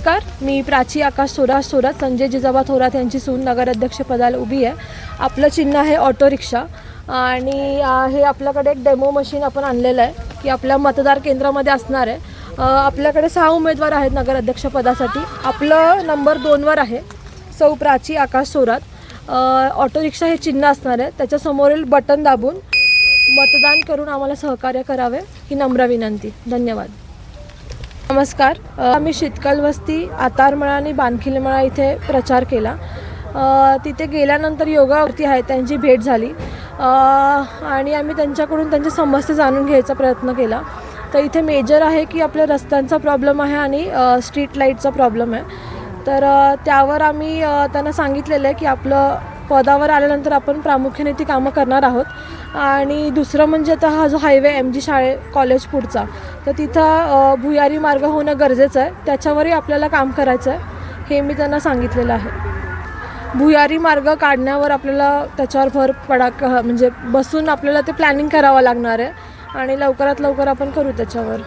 नमस्कार मी प्राची आकाश थोरात थोरात संजय जिजाबा थोरात यांची सून नगराध्यक्षपदाला उभी आहे. आपलं चिन्ह आहे ऑटो रिक्षा आणि हे आपल्याकडे एक डेमो मशीन आपण आणलेलं आहे की आपल्या मतदार केंद्रामध्ये असणार आहे. आपल्याकडे सहा उमेदवार आहेत नगराध्यक्षपदासाठी. आपलं नंबर दोनवर आहे. सौ प्राची आकाश थोरात. ऑटो रिक्षा हे चिन्ह असणार आहे. त्याच्यासमोरील बटन दाबून मतदान करून आम्हाला सहकार्य करावे ही नम्र विनंती. धन्यवाद. नमस्कार. आम्ही शीतकाल वस्ती आतारमळा आणि बानखिलमळा इथे प्रचार केला. तिथे गेल्यानंतर योगावरती आहे त्यांची भेट झाली. आणि आम्ही त्यांच्याकडून त्यांच्या समस्या जाणून घ्यायचा प्रयत्न केला. तर इथे मेजर आहे की आपल्या रस्त्यांचा प्रॉब्लेम आहे आणि स्ट्रीट लाईटचा प्रॉब्लेम आहे. तर त्यावर आम्ही त्यांना सांगितलेलं आहे की आपलं पदावर आल्यानंतर आपण प्रामुख्याने ती कामं करणार आहोत. आणि दुसरं म्हणजे आता हा जो हायवे एम जी शाळे कॉलेज पुढचा तर तिथं भुयारी मार्ग होणं गरजेचं आहे. त्याच्यावरही आपल्याला काम करायचं आहे हे मी त्यांना सांगितलेलं आहे. भुयारी मार्ग काढण्यावर आपल्याला त्याच्यावर भर पडा क- म्हणजे बसून आपल्याला ते प्लॅनिंग करावं लागणार आहे. आणि लवकरात लवकर आपण करू त्याच्यावर.